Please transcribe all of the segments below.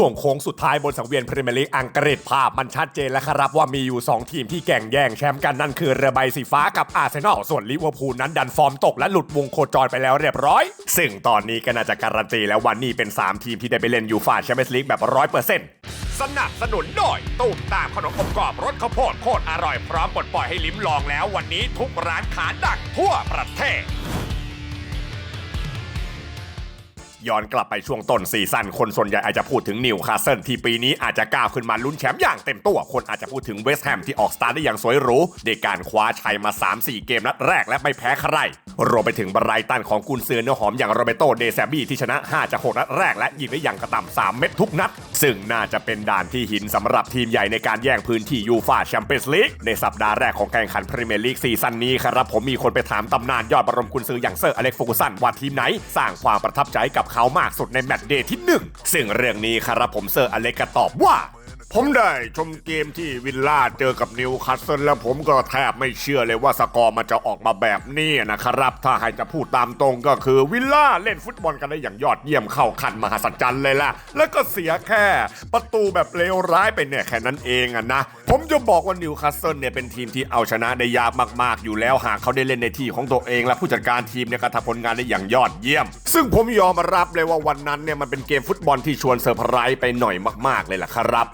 ช่วงโค้งสุดท้ายบนสังเวียนพรีเมียร์ลีกอังกฤษภาพมันชัดเจนแล้วครับว่ามีอยู่ 2 ทีมที่แข่งแย่งแชมป์กันนั่นคือเรือใบสีฟ้ากับอาร์เซนอลส่วนลิเวอร์พูลนั้นดันฟอร์มตกและหลุดวงโคจรไปแล้วเรียบร้อย ซึ่งตอนนี้ก็น่าจะการันตีแล้ววันนี้เป็น 3 ทีมที่ได้ไปเล่นยูฟ่าแชมเปี้ยนส์ลีกแบบร้อยเปอร์เซ็นต์สนับสนุนโดยตู้มตามขนมอบกรอบรสข้าวโพดโคตรอร่อยพร้อมปลดปล่อยให้ลิ้มลองแล้ววันนี้ทุกร้านขาดักทั่วประเทศ ย้อนกลับไปช่วงต้นซีซั่นคนส่วนใหญ่อาจจะพูดถึงนิวคาสเซิลที่ปีนี้อาจจะก้าวขึ้นมาลุ้นแชมป์อย่างเต็มตัวคนอาจจะพูดถึงเวสต์แฮมที่ออกสตาร์ได้อย่างสวยหรูในการคว้าชัยมา 3-4 เกมนัดแรกและไม่แพ้ใครรวมไปถึงบรายตันของกุนซือเนื้อหอมอย่างโรเบโตเดซาบี้ที่ชนะ 5 จาก 6 นัดแรกและยิงได้อย่างกระต่ำ3 เม็ดทุกนัด ซึ่งน่าจะเป็นด่านที่หินสำหรับทีมใหญ่ในการแย่งพื้นที่ยูฟาแชมเปี้ยนส์ลีกในสัปดาห์แรกของการแข่งขันพรีเมียร์ลีกซีซั่นนี้ครับผมมีคนไปถามตำนานยอดบรมกุนซืออย่างเซอร์อเล็กซ์ฟูกุสันว่าทีมไหน สร้างความประทับใจกับเขามากสุดในแมตช์เดย์ที่หนึ่งซึ่งเรื่องนี้ครับผมเซอร์อเล็กก็ตอบว่า ผมได้ชมเกมที่วิลล่าเจอกับนิวคาสเซิลแล้วผมก็แทบไม่เชื่อเลยว่าสกอร์มันจะออกมาแบบนี้นะครับ ถ้าให้จะพูดตามตรงก็คือวิลล่าเล่นฟุตบอลกันได้อย่างยอดเยี่ยมเข้าขันมหัศจรรย์เลยล่ะ แล้วก็เสียแค่ ประตูแบบเลวร้ายไปเนี่ยแค่นั้นเองอะนะ ผมจะบอกว่านิวคาสเซิลเนี่ยเป็นทีมที่เอาชนะได้ยากมากๆ อยู่แล้วหากเขาได้เล่นในที่ของตัวเอง และผู้จัดการทีมเนี่ยก็ทำผลงานได้อย่างยอดเยี่ยม ซึ่งผมยอมรับเลยว่าวันนั้นเนี่ยมันเป็นเกมฟุตบอลที่ชวนเซอร์ไพรส์ไปหน่อยมากๆเลยล่ะครับ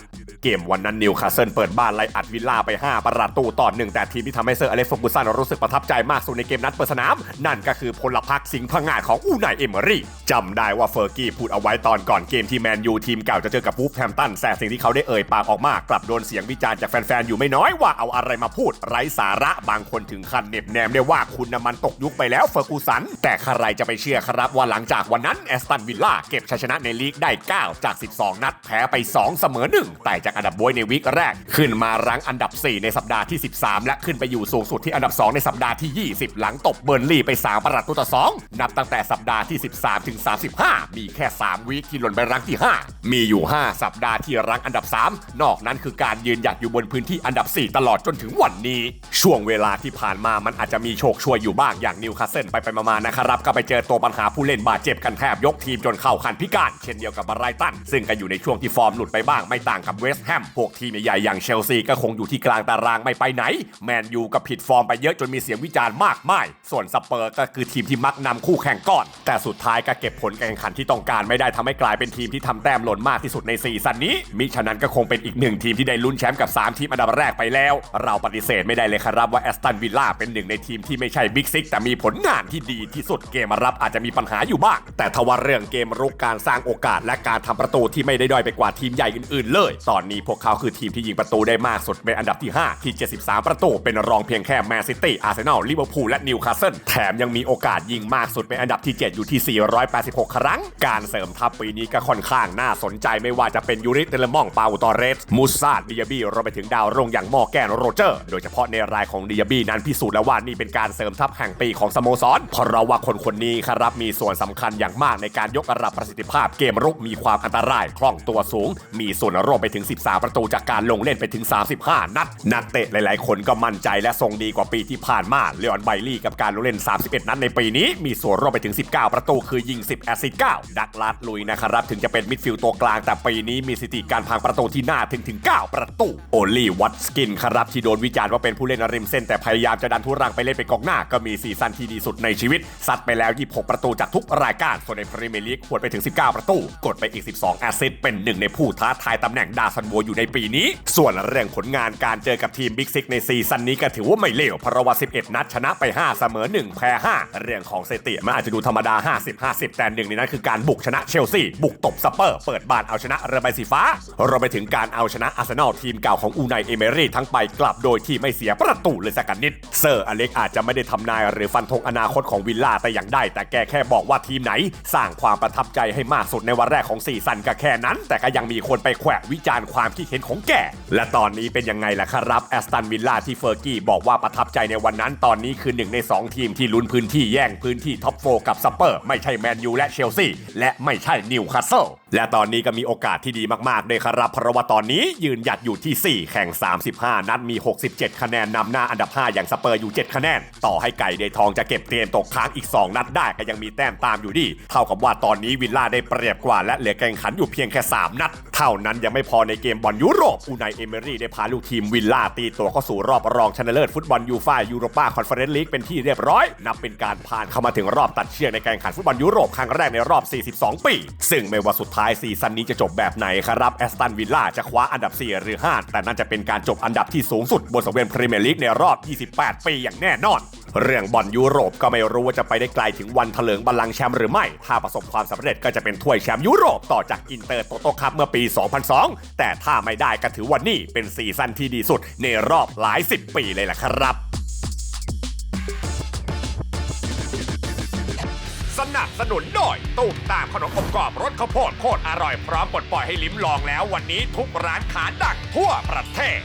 เกมวันนั้นนิวคาสเซิลเปิดบ้านไล่อัดวิลล่าไป 5 ประตูต่อหนึ่งแต่ทีมที่ทำให้เซอร์อเล็กซ์ฟอร์กูสันรู้สึกประทับใจมากสุดในเกมนัดเปิดสนาม นั่นก็คือพลพรรคสิงห์พังงาดของอูนายเอเมอรี่จำได้ว่าเฟอร์กี้พูดเอาไว้ตอนก่อนเกมที่แมนยูทีมเก่าจะเจอกับวูฟแฮมตันแต่สิ่งที่เขาได้เอ่ยปากออกมากลับโดนเสียงวิจารณ์จากแฟนๆอยู่ไม่น้อยว่าเอาอะไรมาพูดไร้สาระบางคนถึงขั้นเหน็บแนมได้ว่าคุณน้ำมันตกยุคไปแล้วเฟอร์กูสัน แต่ใครจะไปเชื่อครับว่าหลังจากวันนั้นแอสตันวิลล่าเก็บชัยชนะในลีกได้ 9 จาก 12 นัดแพ้ไป 2 เสมอ 1 แต่จากอันดับบวยในวีคแรก ขึ้นมารั้งอันดับ 4 ในสัปดาห์ที่ 13 และขึ้นไปอยู่สูงสุดที่อันดับ 2 ในสัปดาห์ที่ 20 หลังตบเบิร์นลีย์ไป 3 ประตูต่อ 2 นับตั้งแต่สัปดาห์ที่ 13 ถึง 35 มีแค่ 3 วีคที่หล่นไปรั้งที่ 5 มีอยู่ 5 สัปดาห์ที่รั้งอันดับ 3 นอกนั้นคือการยืนหยัดอยู่บนพื้นที่อันดับ 4 ตลอดจนถึงวันนี้ ช่วงเวลาที่ผ่านมามันอาจจะมีโชคช่วยอยู่บ้างอย่างนิวคาสเซิลไปไปมาๆนะครับก็ไปเจอตัวปัญหาผู้เล่นบาดเจ็บกันแทบยกทีมจนเข้าคันพิการ เช่นเดียวกับบรายตันซึ่งก็อยู่ในช่วงที่ฟอร์มหลุดไปบ้างไม่ต่างกับเวสแฮมพวกทีมใหญ่ๆอย่างเชลซีก็คงอยู่ที่กลางตารางไม่ไปไหน แมนยูก็ผิดฟอร์มไปเยอะจนมีเสียงวิจารณ์มากมาย ส่วนสเปอร์ก็คือทีมที่มักนำคู่แข่งก่อน แต่สุดท้ายก็เก็บผลการแข่งขันที่ต้องการไม่ได้ทำให้กลายเป็นทีมที่ทำแต้มหล่นมากที่สุดในซีซั่นนี้ มิฉะนั้นก็คงเป็นอีกหนึ่งทีมที่ได้ลุ้นแชมป์กับ 3 ทีมอันดับแรกไปแล้ว เราปฏิเสธไม่ได้เลยครับว่าแอสตันวิลล่าเป็นหนึ่งในทีมที่ไม่ใช่บิ๊กซิกแต่มีผลงานที่ดีที่สุดเกมรับอาจจะมีปัญหาอยู่บ้าง แต่ทว่าเรื่องเกมรุกการสร้างโอกาสและการทำประตูที่ไม่ได้ด้อยไปกว่าทีมใหญ่อื่นๆเลย ตอนนี้พวกเขาคือทีมที่ยิงประตูได้มากสุดเป็นอันดับที่ 5 ที่ 73 ประตู เป็นรองเพียงแค่แมนซิตี้ อาร์เซนอล ลิเวอร์พูล และนิวคาสเซิล แถมยังมีโอกาสยิงมากสุดเป็นอันดับที่ 7 อยู่ที่ 486 ครั้ง การเสริมทัพปีนี้ก็ค่อนข้างน่าสนใจไม่ว่าจะเป็นยูริเตเลมอง ปาอุตอเรส มูซาดดิยาบีรวมไปถึงดาวรุ่งอย่างมอแกนโรเจอร์ โดยเฉพาะในรายของดิยาบีนั้นพิสูจน์แล้วว่านี่เป็นการเสริมทัพแห่งปีของสโมสรเพราะว่าคนคนนี้ครับมีส่วนสำคัญอย่างมากในการยกระดับประสิทธิภาพเกมรุกมีความอันตรายคล่องตัวสูง มีส่วนร่วมไปถึง13 ประตูจากการลงเล่นไปถึง 35 นัด นักเตะหลาย ๆ คนก็มั่นใจและทรงดีกว่าปีที่ผ่านมาเลออนไบลี่กับการลงเล่น 31 นัดในปีนี้ มีส่วนร่วมไปถึง 19 ประตูคือยิง 10 แอสซิสต์9ดักลาดลุยนะครับ ถึงจะเป็นมิดฟิลด์ตัวกลางแต่ปีนี้มีสถิติการพังประตูที่น่าถึงถึง 9 ประตูโอลี่วัตสกินครับที่โดนวิจารณ์ว่าเป็นผู้เล่นริมเส้นแต่พยายามจะดันทุรังไปเล่นเป็นกองหน้าก็มีซีซั่นที่ดีสุดในชีวิตซัดไปแล้ว 26 ประตูจากทุกรายการส่วนในพรีเมียร์ลีกหวดไปถึง 19 ประตู กดไปอีก 12 แอสซิสต์เป็นหนึ่งในผู้ท้าทายตำแหน่งดาซันโวอยู่ในปีนี้ ส่วนเรื่องผลงานการเจอกับทีมบิ๊กซิกในซีซั่นนี้ก็ถือว่าไม่เลวเพราะว่า 11 นัดชนะไป 5 เสมอ 1 แพ้ 5 เรื่องของสถิติมันอาจจะดูธรรมดา 50 50 แต่หนึ่งในนั้นคือการบุกชนะเชลซีบุกตบสเปอร์เปิดบ้านเอาชนะเรือใบสีฟ้ารวมไปถึงการเอาชนะอาร์เซนอลทีมเก่าของอูไนเอเมรี่ทั้งไปกลับโดยที่ไม่เสียประตูเลยสักนิดเซอร์อเล็กอาจจะไม่ได้ทำนายหรือฟันธงอนาคตของวิลล่าแต่อย่างใดแต่แกแค่บอกว่าทีมไหน สร้างความประทับใจให้มากสุดในวันแรกของซีซั่นก็แค่นั้น แต่ก็ยังมีคนไปแขวะวิจารณ์ความคิดเห็นของแก และตอนนี้เป็นยังไงล่ะครับแอสตันวิลล่าที่เฟอร์กี้บอกว่าประทับใจในวันนั้นตอนนี้คือหนึ่งใน 2 ทีมที่ลุ้นพื้นที่แย่งพื้นที่ท็อปโฟกับสเปอร์ไม่ใช่แมนยูและเชลซีและไม่ใช่นิวคาสเซิลและตอนนี้ก็มีโอกาสที่ดีมากๆด้วยครับเพราะว่าตอนนี้ยืนหยัดอยู่ที่ 4 แข่ง 35 นัดมี 67 คะแนนนำหน้าอันดับ 5 อย่างสเปอร์อยู่ 7 คะแนน ต่อให้ไก่เดทองจะเก็บเกมตกค้างอีก 2 นัดได้ก็ยังมีแต้มตามอยู่ดีเท่ากับว่าตอนนี้วิลล่าได้เปรียบกว่าและเหลือแข่งขันอยู่เพียงแค่ 3 นัด เท่านั้นยังไม่พอในเกมบอลยุโรปอูไนเอเมรี่ได้พาลูกทีมวิลล่าตีตัวเข้าสู่รอบรองชนะเลิศฟุตบอลยูฟ่ายูโรปาคอนเฟอเรนซ์ลีกเป็นที่เรียบร้อย นับเป็นการผ่านเข้ามาถึงรอบตัดเชือกในการแข่งขันฟุตบอลยุโรปครั้งแรกในรอบ 42 ปี ซึ่งไม่ว่าสุดท้ายซีซั่นนี้จะจบแบบไหนครับแอสตันวิลล่าจะคว้าอันดับ 4 หรือ 5 แต่นั่นจะเป็นการจบอันดับที่สูงสุดบนสังเวียนพรีเมียร์ลีกในรอบ 28 ปีอย่างแน่นอน เรื่องบอลยุโรปก็ไม่รู้ว่าจะไปได้ไกลถึงวันเถลิงบัลลังก์แชมป์หรือไม่ ถ้าประสบความสำเร็จก็จะเป็นถ้วยแชมป์ยุโรปต่อจากอินเตอร์โตโตคัพเมื่อปี 2002 แต่ถ้าไม่ได้ก็ถือว่านี่เป็นซีซั่นที่ดีสุดในรอบหลายสิบปีเลยล่ะครับสนับสนุนโดยตู้มตามขนมอบกรอบรสข้าวโพดโคตรอร่อยพร้อมปลดปล่อยให้ลิ้มลองแล้ววันนี้ทุกร้านขาดังทั่วประเทศ